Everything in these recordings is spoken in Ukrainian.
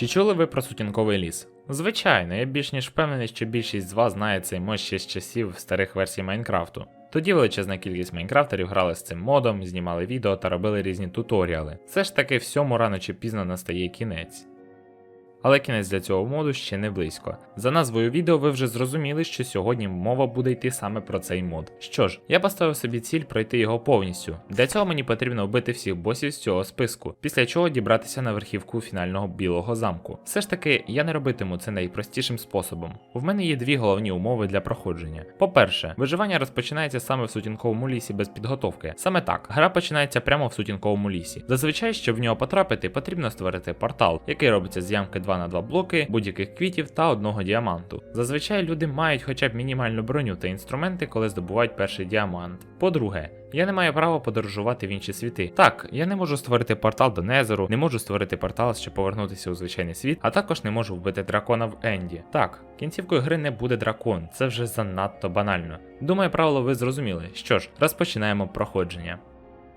Чи чули ви про сутінковий ліс? Звичайно, я більш ніж впевнений, що більшість з вас знає цей мод ще з часів старих версій Майнкрафту. Тоді величезна кількість майнкрафтерів грали з цим модом, знімали відео та робили різні туторіали. Все ж таки всьому рано чи пізно настає кінець. Але кінець для цього моду ще не близько. За назвою відео ви вже зрозуміли, що сьогодні мова буде йти саме про цей мод. Що ж, я поставив собі ціль пройти його повністю. Для цього мені потрібно вбити всіх босів з цього списку, після чого дібратися на верхівку фінального білого замку. Все ж таки, я не робитиму це найпростішим способом. У мене є дві головні умови для проходження. По-перше, виживання розпочинається саме в сутінковому лісі без підготовки. Саме так, гра починається прямо в сутінковому лісі. Зазвичай, щоб в нього потрапити, потрібно створити портал, який робиться з ямки 2 на 2 блоки, будь-яких квітів та одного діаманту. Зазвичай люди мають хоча б мінімальну броню та інструменти, коли здобувають перший діамант. По-друге, я не маю права подорожувати в інші світи. Так, я не можу створити портал до Незеру, не можу створити портал, щоб повернутися у звичайний світ, а також не можу вбити дракона в Енді. Так, кінцівкою гри не буде дракон, це вже занадто банально. Думаю, правило ви зрозуміли. Що ж, розпочинаємо проходження.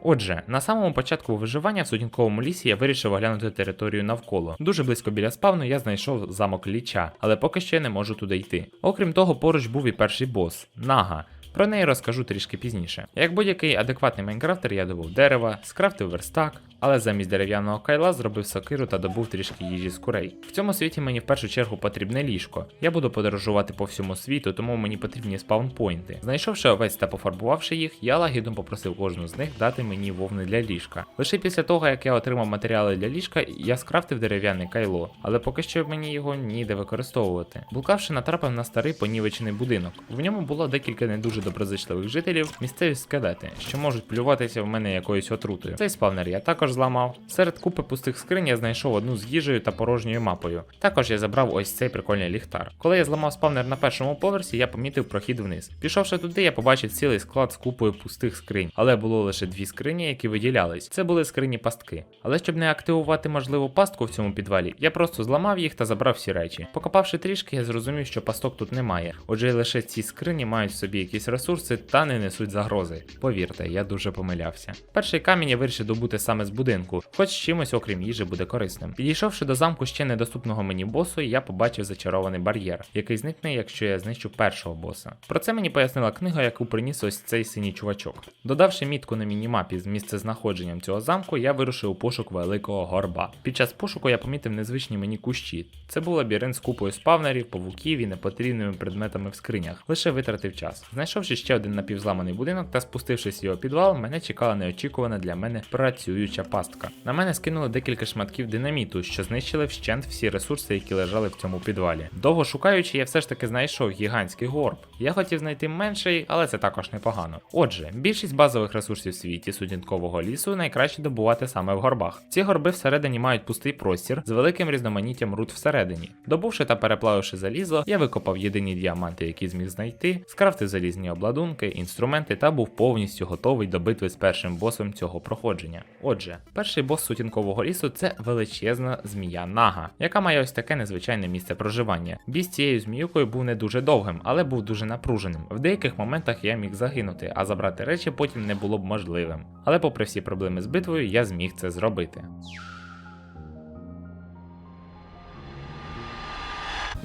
Отже, на самому початку виживання в сутінковому лісі я вирішив оглянути територію навколо. Дуже близько біля спавну я знайшов замок ліча, але поки що я не можу туди йти. Окрім того, поруч був і перший бос Нага. Про неї розкажу трішки пізніше. Як будь-який адекватний майнкрафтер, я добув дерева, скрафтив верстак, але замість дерев'яного кайла зробив сокиру та добув трішки їжі з курей. В цьому світі мені в першу чергу потрібне ліжко. Я буду подорожувати по всьому світу, тому мені потрібні спаунпойнти. Знайшовши овець та пофарбувавши їх, я лагідно попросив кожну з них дати мені вовни для ліжка. Лише після того, як я отримав матеріали для ліжка, я скрафтив дерев'яне кайло, але поки що мені його ніде використовувати. Блукавши, натрапив на старий понівечений будинок. В ньому було декілька не дуже доброзичливих жителів, місцеві скелети, що можуть плюватися в мене якоюсь отрутою. Цей спавнер я також зламав. Серед купи пустих скринь я знайшов одну з їжею та порожньою мапою. Також я забрав ось цей прикольний ліхтар. Коли я зламав спавнер на першому поверсі, я помітив прохід вниз. Пішовши туди, я побачив цілий склад з купою пустих скринь, але було лише дві скрині, які виділялись. Це були скрині пастки. Але щоб не активувати можливу пастку в цьому підвалі, я просто зламав їх та забрав всі речі. Покопавши трішки, я зрозумів, що пасток тут немає. Отже, лише ці скрині мають в собі якісь ресурси та не несуть загрози. Повірте, я дуже помилявся. Перший камінь я вирішив добути саме з будинку, хоч чимось, окрім їжі, буде корисним. Підійшовши до замку ще недоступного мені босу, я побачив зачарований бар'єр, який зникне, якщо я знищу першого боса. Про це мені пояснила книга, яку приніс ось цей синій чувачок. Додавши мітку на мінімапі з місцезнаходженням цього замку, я вирушив у пошук великого горба. Під час пошуку я помітив незвичні мені кущі. Це був лабіринт з купою спавнерів, павуків і непотрібними предметами в скринях. Лише витратив час. Знайшовши ще один напівзламаний будинок та спустившись в його підвал, мене чекала неочікувана для мене працююча пастка. На мене скинули декілька шматків динаміту, що знищили вщент всі ресурси, які лежали в цьому підвалі. Довго шукаючи, я все ж таки знайшов гігантський горб. Я хотів знайти менший, але це також непогано. Отже, більшість базових ресурсів в світі сутінкового лісу найкраще добувати саме в горбах. Ці горби всередині мають пустий простір з великим різноманіттям руд всередині. Добувши та переплавивши залізо, я викопав єдині діаманти, які зміг знайти, скрафтив залізні обладунки, інструменти та був повністю готовий до битви з першим босом цього проходження. Отже, перший бос сутінкового лісу це величезна змія Нага, яка має ось таке незвичайне місце проживання. Бій з цією зміюкою був не дуже довгим, але був дуже напруженим. В деяких моментах я міг загинути, а забрати речі потім не було б можливим. Але попри всі проблеми з битвою, я зміг це зробити.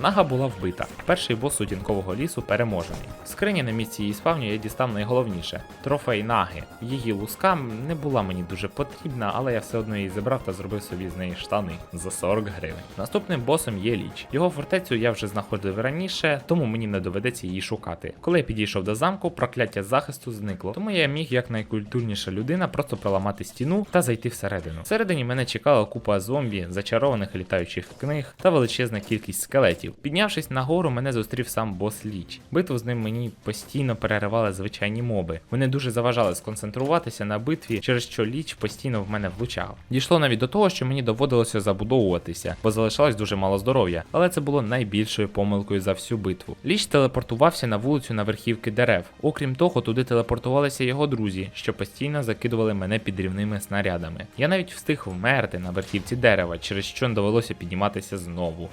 Нага була вбита. Перший бос сутінкового лісу переможений. В скрині на місці її спавню я дістав найголовніше трофей наги. Її луска не була мені дуже потрібна, але я все одно її забрав та зробив собі з неї штани за 40 гривень. Наступним босом є ліч. Його фортецю я вже знаходив раніше, тому мені не доведеться її шукати. Коли я підійшов до замку, прокляття захисту зникло, тому я міг як найкультурніша людина просто проламати стіну та зайти всередину. Всередині мене чекала купа зомбі, зачарованих літаючих книг та величезна кількість скелетів. Піднявшись нагору, мене зустрів сам бос Ліч. Битву з ним мені постійно переривали звичайні моби. Вони дуже заважали сконцентруватися на битві, через що ліч постійно в мене влучав. Дійшло навіть до того, що мені доводилося забудовуватися, бо залишалось дуже мало здоров'я, але це було найбільшою помилкою за всю битву. Ліч телепортувався на вулицю на верхівки дерев. Окрім того, туди телепортувалися його друзі, що постійно закидували мене підрівними снарядами. Я навіть встиг вмерти на верхівці дерева, через що довелося підніматися знову.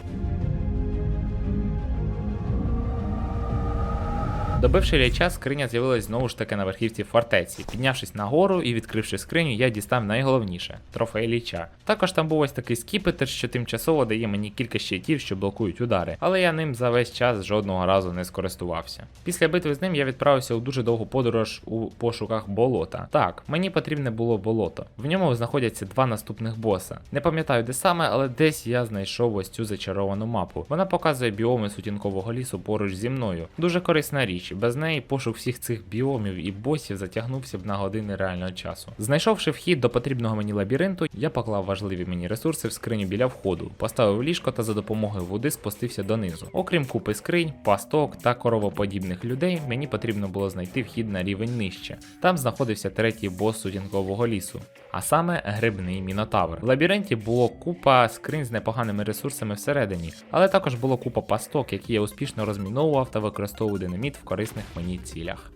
Добивши ляча, скриня з'явилась знову ж таки на верхівці фортеці. Піднявшись нагору і відкривши скриню, я дістав найголовніше трофей ліча. Також там був ось такий скіпетр, що тимчасово дає мені кілька щитів, що блокують удари, але я ним за весь час жодного разу не скористувався. Після битви з ним я відправився у дуже довгу подорож у пошуках болота. Так, мені потрібне було болото. В ньому знаходяться два наступних боса. Не пам'ятаю де саме, але десь я знайшов ось цю зачаровану мапу. Вона показує біоми сутінкового лісу поруч зі мною. Дуже корисна річ. Без неї пошук всіх цих біомів і босів затягнувся б на години реального часу. Знайшовши вхід до потрібного мені лабіринту, я поклав важливі мені ресурси в скриню біля входу, поставив ліжко та за допомогою води спустився донизу. Окрім купи скринь, пасток та коровоподібних людей, мені потрібно було знайти вхід на рівень нижче. Там знаходився третій бос сутінкового лісу, а саме грибний мінотавр. В лабіринті було купа скринь з непоганими ресурсами всередині, але також було купа пасток, які я успішно розміновував та використовував динаміт в корисних мені цілях.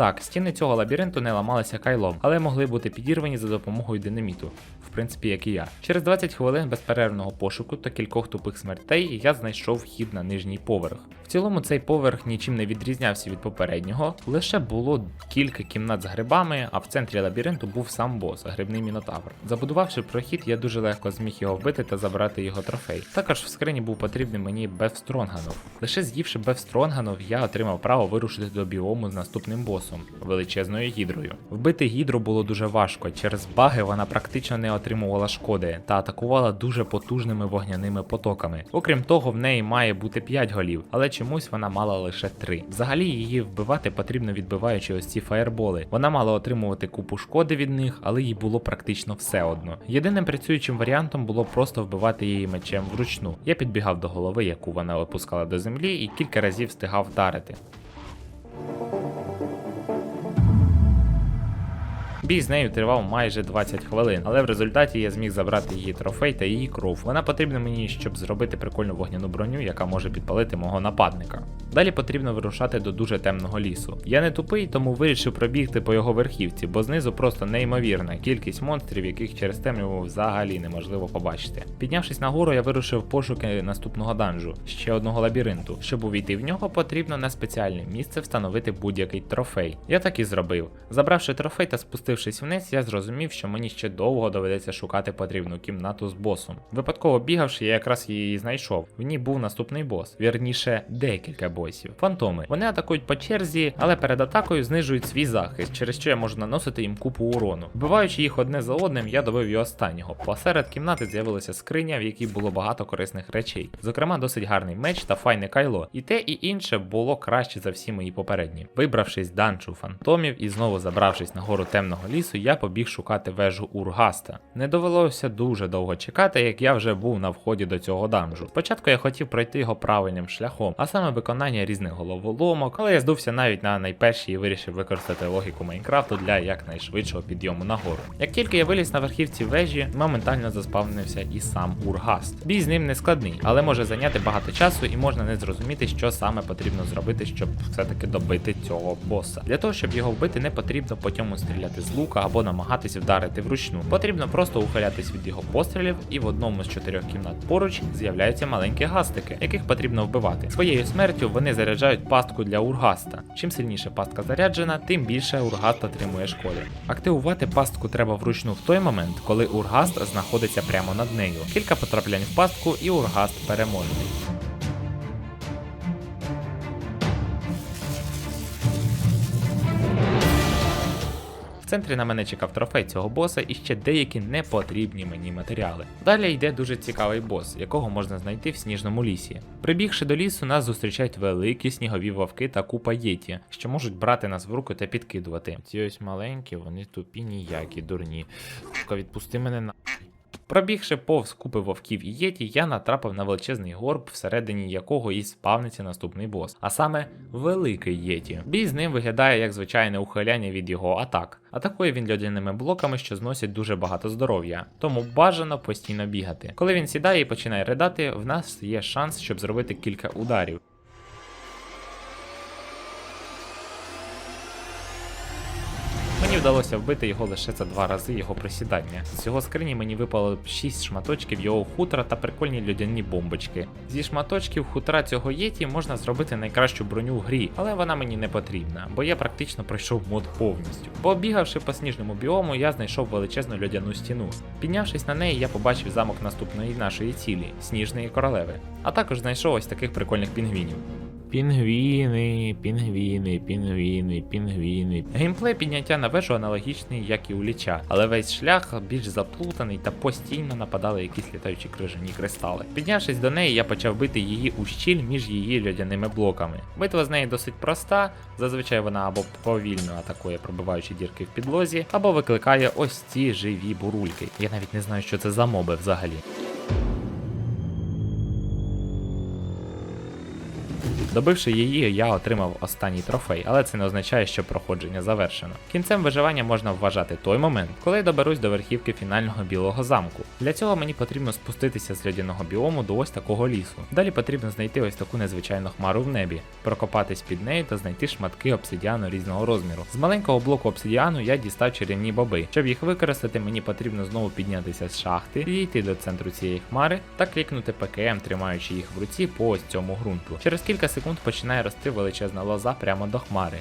Так, стіни цього лабіринту не ламалися кайлом, але могли бути підірвані за допомогою динаміту, в принципі, як і я. Через 20 хвилин безперервного пошуку та кількох тупих смертей я знайшов вхід на нижній поверх. В цілому цей поверх нічим не відрізнявся від попереднього, лише було кілька кімнат з грибами, а в центрі лабіринту був сам бос, грибний мінотавр. Забудувавши прохід, я дуже легко зміг його вбити та забрати його трофей. Також в скрині був потрібний мені Беф Стронганов. Лише з'ївши Беф Стронганов, я отримав право вирушити до біому з наступним босом величезною гідрою. Вбити гідру було дуже важко. Через баги вона практично не отримувала шкоди та атакувала дуже потужними вогняними потоками. Окрім того, в неї має бути 5 голів, але чомусь вона мала лише 3. Взагалі її вбивати потрібно відбиваючи ось ці фаєрболи. Вона мала отримувати купу шкоди від них, але їй було практично все одно. Єдиним працюючим варіантом було просто вбивати її мечем вручну. Я підбігав до голови, яку вона опускала до землі, і кілька разів встигав вдарити. Бій з нею тривав майже 20 хвилин, але в результаті я зміг забрати її трофей та її кров. Вона потрібна мені, щоб зробити прикольну вогняну броню, яка може підпалити мого нападника. Далі потрібно вирушати до дуже темного лісу. Я не тупий, тому вирішив пробігти по його верхівці, бо знизу просто неймовірна кількість монстрів, яких через темряву взагалі неможливо побачити. Піднявшись нагору, я вирушив пошуки наступного данжу, ще одного лабіринту. Щоб увійти в нього, потрібно на спеціальне місце встановити будь-який трофей. Я так і зробив. Забравши трофей та спустившись вниз, я зрозумів, що мені ще довго доведеться шукати потрібну кімнату з босом. Випадково бігавши, я якраз її знайшов. В ній був наступний бос, вірніше, декілька босів. Фантоми. Вони атакують по черзі, але перед атакою знижують свій захист, через що я можу наносити їм купу урону. Вбиваючи їх одне за одним, я добив і останнього. Посеред кімнати з'явилася скриня, в якій було багато корисних речей. Зокрема, досить гарний меч та файне кайло. І те, і інше було краще за всі мої попередні. Вибравшись данчу фантомів і знову забравшись на гору темного лісу, я побіг шукати вежу Ургаста. Не довелося дуже довго чекати, як я вже був на вході до цього данжу. Спочатку я хотів пройти його правильним шляхом, а саме виконання різних головоломок, але я здувся навіть на найпершій і вирішив використати логіку Майнкрафту для якнайшвидшого підйому нагору. Як тільки я виліз на верхівці вежі, моментально заспавнився і сам Ургаст. Бій з ним не складний, але може зайняти багато часу і можна не зрозуміти, що саме потрібно зробити, щоб все-таки добити цього боса. Для того, щоб його вбити, не потрібно по ньому стріляти з лука або намагатись вдарити вручну. Потрібно просто ухилятись від його пострілів, і в одному з чотирьох кімнат поруч з'являються маленькі гастики, яких потрібно вбивати. Своєю смертю вони заряджають пастку для ургаста. Чим сильніше пастка заряджена, тим більше ургаст отримує шкоди. Активувати пастку треба вручну в той момент, коли ургаст знаходиться прямо над нею. Кілька потраплянь в пастку і ургаст переможний. Центрі на мене чекав трофей цього боса і ще деякі непотрібні мені матеріали. Далі йде дуже цікавий бос, якого можна знайти в сніжному лісі. Прибігши до лісу, нас зустрічають великі снігові вовки та купа єті, що можуть брати нас в руку та підкидувати. Ці ось маленькі, вони тупі ніякі, дурні. Сука, відпусти мене на. Пробігши повз купи вовків і єті, я натрапив на величезний горб, всередині якого і спавниться наступний бос, а саме великий єті. Бій з ним виглядає як звичайне ухиляння від його атак. Атакує він льодяними блоками, що зносять дуже багато здоров'я, тому бажано постійно бігати. Коли він сідає і починає ридати, в нас є шанс, щоб зробити кілька ударів. Мені вдалося вбити його лише за два рази його присідання. З цього скрині мені випало 6 шматочків його хутра та прикольні людяні бомбочки. Зі шматочків хутра цього єті можна зробити найкращу броню в грі, але вона мені не потрібна, бо я практично пройшов мод повністю. Побігавши по сніжному біому, я знайшов величезну льодяну стіну. Піднявшись на неї, я побачив замок наступної нашої цілі сніжної королеви. А також знайшов ось таких прикольних пінгвінів. Пінгвіни, пінгвіни, пінгвіни, пінгвіни. Геймплей підняття на вежу аналогічний, як і у ліча, але весь шлях більш заплутаний та постійно нападали якісь літаючі крижані кристали. Піднявшись до неї, я почав бити її у щіль між її льодяними блоками. Битва з нею досить проста. Зазвичай вона або повільно атакує, пробиваючи дірки в підлозі, або викликає ось ці живі бурульки. Я навіть не знаю, що це за моби взагалі. Добивши її, я отримав останній трофей, але це не означає, що проходження завершено. Кінцем виживання можна вважати той момент, коли я доберусь до верхівки фінального білого замку. Для цього мені потрібно спуститися з льодяного біому до ось такого лісу. Далі потрібно знайти ось таку незвичайну хмару в небі, прокопатись під нею та знайти шматки обсидіану різного розміру. З маленького блоку обсидіану я дістав чарівні боби. Щоб їх використати, мені потрібно знову піднятися з шахти, підійти до центру цієї хмари та клікнути ПКМ, тримаючи їх в руці по ось цьому ґрунту. Через кілька секунд починає рости величезна лоза прямо до хмари.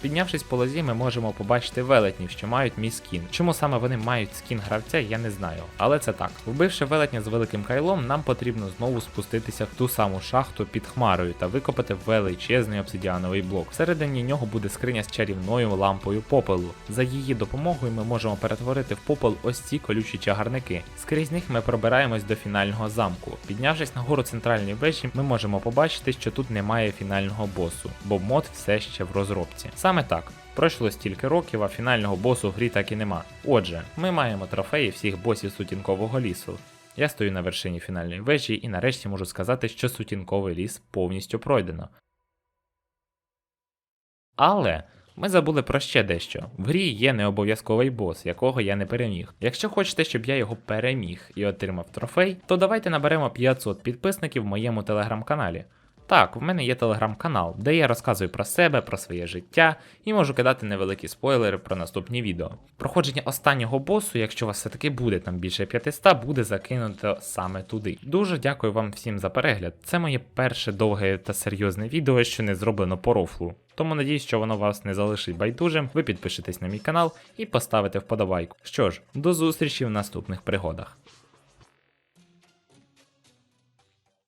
Піднявшись по лозі, ми можемо побачити велетнів, що мають мій скін. Чому саме вони мають скін гравця, я не знаю. Але це так. Вбивши велетня з великим кайлом, нам потрібно знову спуститися в ту саму шахту під хмарою та викопати величезний обсидіановий блок. Всередині нього буде скриня з чарівною лампою попелу. За її допомогою ми можемо перетворити в попел ось ці колючі чагарники. Скрізь них ми пробираємось до фінального замку. Піднявшись на гору центральної вежі, ми можемо побачити, що тут немає фінального босу, бо мод все ще в розробці. Саме так. Пройшло стільки років, а фінального босу в грі так і нема. Отже, ми маємо трофеї всіх босів сутінкового лісу. Я стою на вершині фінальної вежі і нарешті можу сказати, що сутінковий ліс повністю пройдено. Але ми забули про ще дещо. В грі є необов'язковий бос, якого я не переміг. Якщо хочете, щоб я його переміг і отримав трофей, то давайте наберемо 500 підписників в моєму телеграм-каналі. Так, в мене є телеграм-канал, де я розказую про себе, про своє життя і можу кидати невеликі спойлери про наступні відео. Проходження останнього босу, якщо у вас все-таки буде там більше 500, буде закинуто саме туди. Дуже дякую вам всім за перегляд. Це моє перше довге та серйозне відео, що не зроблено по рофлу. Тому надіюсь, що воно вас не залишить байдужим. Ви підпишетесь на мій канал і поставите вподобайку. Що ж, до зустрічі в наступних пригодах.